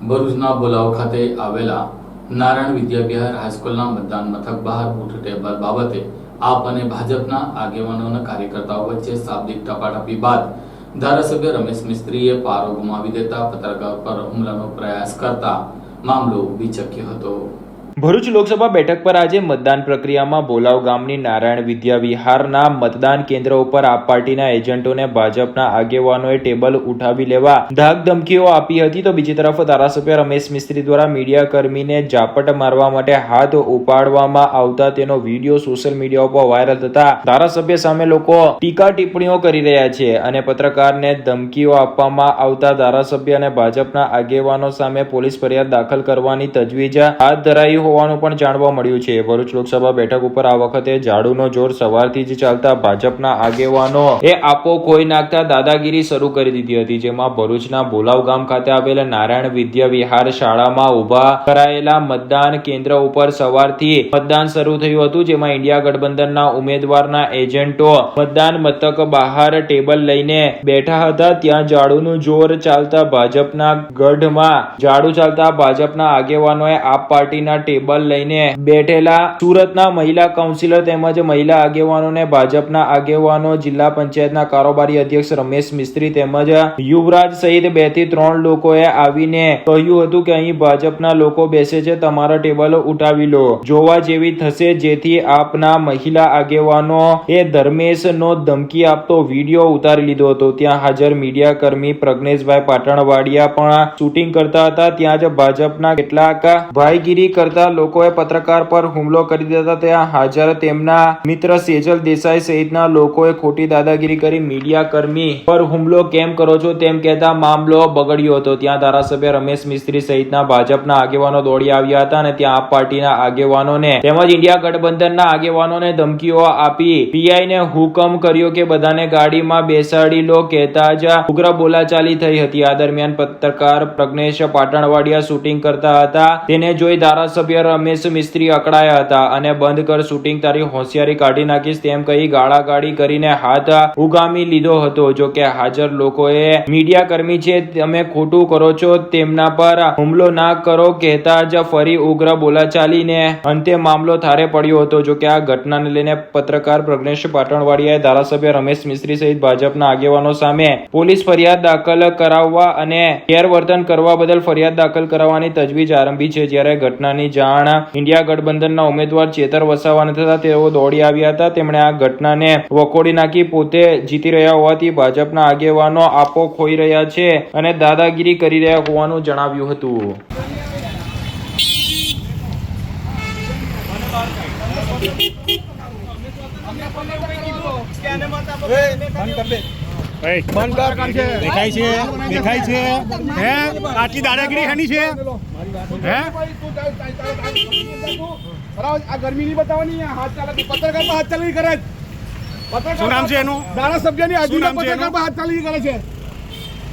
ભરૂચના બોલાવ ખાતે આવેલા નારાયણ વિદ્યાવિહાર હાઈસ્કૂલના મતદાન મથક બહાર ટેબલ બાબતે આપ અને ભાજપના આગેવાનો અને કાર્યકર્તાઓ વચ્ચે શાબ્દિક ટપાટપી બાદ ધારાસભ્ય રમેશ મિસ્ત્રીએ પારો ગુમાવી દેતા પત્રકાર પર હુમલાનો પ્રયાસ કરતા મામલો બીચક્યો હતો. ભરૂચ લોકસભા બેઠક પર આજે મતદાન પ્રક્રિયામાં બોલાવ ગામની નારાયણ વિદ્યા વિહારના મતદાન કેન્દ્ર ઉપર આપ પાર્ટીના એજન્ટોને ભાજપના આગેવાનોએ ટેબલ ઉઠાવી લેવા ધાક ધમકીઓ આપી હતી. તો બીજી તરફ ધારાસભ્ય રમેશ મિસ્ત્રી દ્વારા મીડિયા કર્મીને ઝાપટ મારવા માટે હાથ ઉપાડવામાં આવતા તેનો વીડિયો સોશિયલ મીડિયા ઉપર વાયરલ થતા ધારાસભ્ય સામે લોકો ટીકા ટિપ્પણીઓ કરી રહ્યા છે અને પત્રકારને ધમકીઓ આપવામાં આવતા ધારાસભ્ય અને ભાજપના આગેવાનો સામે પોલીસ ફરિયાદ દાખલ કરવાની તજવીજ હાથ ધરાઈ હોવાનું પણ જાણવા મળ્યું છે. ભરૂચ લોકસભા બેઠક ઉપર આ વખતે ઝાડુનો જોર સવારથી જ ચાલતા ભાજપના આગેવાનો એ આપો કોઈ નાખતા દાદાગીરી શરૂ કરી દીધી હતી, જેમાં ભરૂચના બોલાવ ગામ ખાતે આવેલા નારાયણ વિદ્યા વિહાર શાળામાં ઊભા કરાયેલા મતદાન કેન્દ્ર ઉપર સવારથી મતદાન શરૂ થયું હતું, જેમાં ઇન્ડિયા ગઠબંધનના ઉમેદવારના એજન્ટો મતદાન મથક બહાર ટેબલ લઈને બેઠા હતા. ત્યાં ઝાડુનું જોર ચાલતા ભાજપના ગઢમાં ઝાડુ ચાલતા ભાજપના આગેવાનોએ આપ પાર્ટીના ટેબલ લઈને બેઠેલા સુરતના મહિલા કાઉન્સિલર તેમજ મહિલા આગેવાનોને ભાજપના આગેવાનો, જિલ્લા પંચાયતના કારોબારી અધ્યક્ષ રમેશ મિસ્ત્રી તેમજ યુવરાજ સહિત બેથી ત્રણ લોકોએ આવીને કહ્યું હતું કે અહીં ભાજપના લોકો બેસે છે, તમારા ટેબલ ઉઠાવી લો. જોવા જેવી થશે, જેથી આપના મહિલા આગેવાનો એ ધર્મેશનો ધમકી આપતો વીડિયો ઉતારી લીધો હતો. ત્યાં હાજર મીડિયા કર્મી પ્રજ્ઞેશભાઈ પાટણવાડિયા પણ શૂટિંગ કરતા હતા. ત્યાં જ ભાજપના કેટલાક ભાઈગીરી કરતા લોકોએ પત્રકાર પર હુમલો કરી દેતા ત્યાં હાજર તેમના મિત્ર સેજલ દેસાઈ સહિતના લોકોએ ખોટી દાદાગીરી કરી મીડિયા કર્મી પર હુમલો કેમ કરો છો તેમ કહેતા મામલો બગડ્યો હતો. ત્યાં ધારાસભ્ય રમેશ મિસ્ત્રી સહિતના ભાજપના આગેવાનો દોડી આવ્યા હતા અને ત્યાં આપ પાર્ટીના આગેવાનોને તેમજ ઇન્ડિયા ગઠબંધનના આગેવાનોને ધમકીઓ આપી પીઆઈને હુકમ કર્યો કે બધાને ગાડીમાં બેસાડી લો કહેતા જ ઉગ્ર બોલાચાલી થઈ હતી. આ દરમિયાન પત્રકાર પ્રજ્ઞેશ પાટણવાડિયા શૂટિંગ કરતા હતા. તેને જોઈ ધારાસભ્ય રમેશ મિસ્ત્રી અકળાયા હતા અને બંધ કર શૂટિંગ તારી હોશિયારી કાઢી નાખીશ તેમ કહી ગાળાગાળી કરીને હાથ ઉગામી લીધો હતો. જો કે હાજર લોકોએ મીડિયા કર્મી છે તમે ખોટું કરો છો તેમના પર હુમલો ના કરો કહેતા જ ફરી ઉગ્ર બોલાચાલીને અંતે મામલો થારે પડ્યો હતો. જો કે આ ઘટનાને લઈને પત્રકાર પ્રજ્ઞેશ પાટણવાડિયાએ ધારાસભ્ય રમેશ મિસ્ત્રી સહિત ભાજપના આગેવાનો સામે પોલીસ ફરિયાદ દાખલ કરાવવા અને ગેરવર્તન કરવા બદલ ફરિયાદ દાખલ કરાવવાની તજવીજ આરંભી છે. જ્યારે ઘટનાની જાણ ઇન્ડિયા ગઠબંધનના ઉમેદવાર ચેતર વસાવાને થતા તેઓ દોડી આવ્યા હતા. તેમણે આ ઘટનાને વખોડી નાખી. પોતે જીતી રહ્યા હોવાથી ભાજપના આગેવાનો આપો ખોઈ રહ્યા છે અને દાદાગીરી કરી રહ્યા હોવાનું જણાવ્યું હતું. દેખાય છે. દેખાય છે. હે? આટલી દાદાગીરી હેની છે? હે? આ ગરમી નહીં બતાવવાની હાથ ચાલે પત્રકાર હાથ ચાલી કરે. શું નામ છે એનું? ધારાસભ્યની હાજરીમાં શું નામ છે પત્રકાર એનું? પર હાથ ચાલી કરે છે.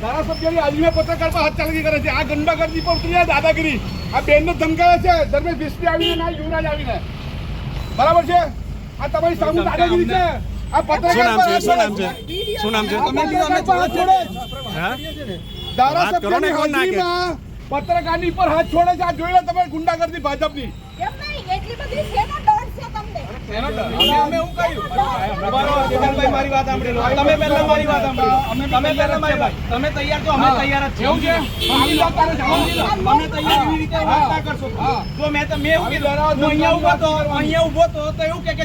ધારાસભ્યની હાજરીમાં પત્રકાર હાથ ચાલી કરે છે. આ ગંડાગર્દી પર ઉતરી દાદાગીરી. આ બેનને ધમકાવે છે. ધર્મેશ બિસ્મી આવીને ના યુવરાજ આવીને. બરાબર છે? આ તમારી સામે દાદાગીરી છે. આ પત્રકાર શું નામ પર છે? હાથ શું નામ છે. શું નામ છે? ધારાસભ્યની? હાજરીમાં પત્રકારની પર હાથ છોડે છે. આ જોઈ લો તમે ગુંડાગર્દી ભાજપની.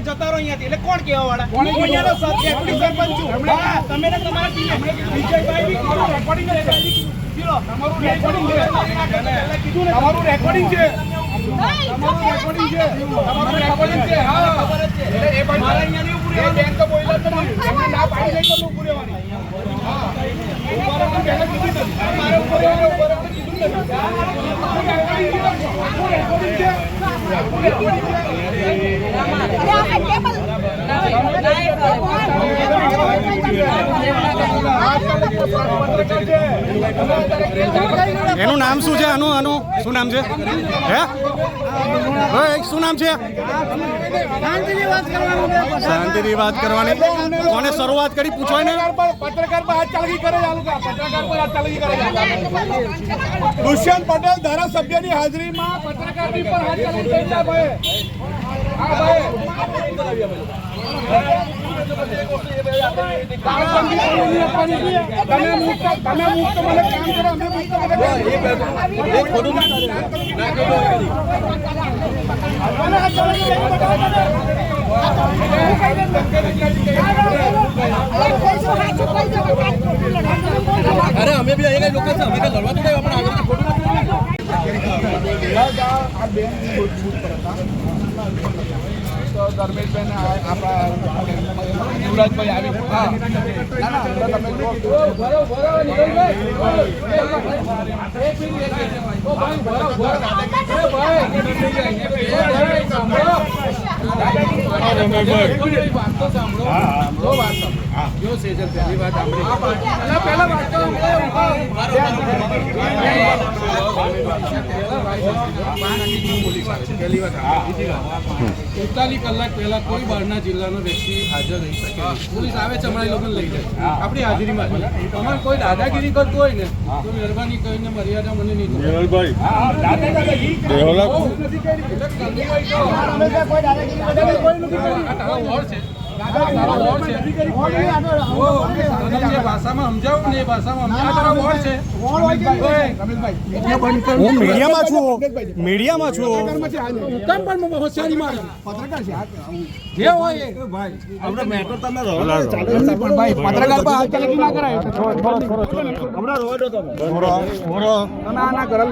જતા રહો અહીંયાથી. એટલે કોણ કેવા વાળા હું અહીંયાનો સરપંચ છું. તમે તમારા વિજયભાઈ તમારું રેકોર્ડિંગ છે. રેકોર્ડિંગ છે. તમારું. રેકોર્ડિંગ છે. આપણું રેકોર્ડિંગ છે. અરે આ ટેબલ. એનું નામ શું છે? આનું આનું. શું નામ છે? હે? શું નામ છે? શાંતિથી વાત કરવાની કોને શરૂઆત કરી? પૂછો ને પત્રકાર પર હાથ કરે છે આ લોકો. પત્રકાર પર હાથ કરે દુષ્યંત પટેલ ધારાસભ્યની હાજરીમાં પત્રકારની પર હાથ ચાલકી કરી અરે અમે બી અહીંયા લોકો છે? અમે કઈ લડવા તો આપણે આગળ બેન બૂથ પર હતા તો ધર્મેશભાઈ ને આપણા યુવરાજભાઈ આવી હા તમે એકતાલીસ કલાક પહેલા કોઈ બહારના જિલ્લાનો વ્યક્તિ હાજર રહી શકે પોલીસ આવે છે અમારા લોકોને લઈ જાય આપણી હાજરીમાં તમારે કોઈ દાદાગીરી કરતું હોય ને તો મહેરબાની કરીને મર્યાદા મને નહીં વોર્ડ છે મીડિયામાં છું. મીડિયામાં છું. પણ હોશિયારી મારી જે હોય એ. પત્રકાર પર હાથ ચાલકી ના કરાય. થોડો થોડો ના ના કરે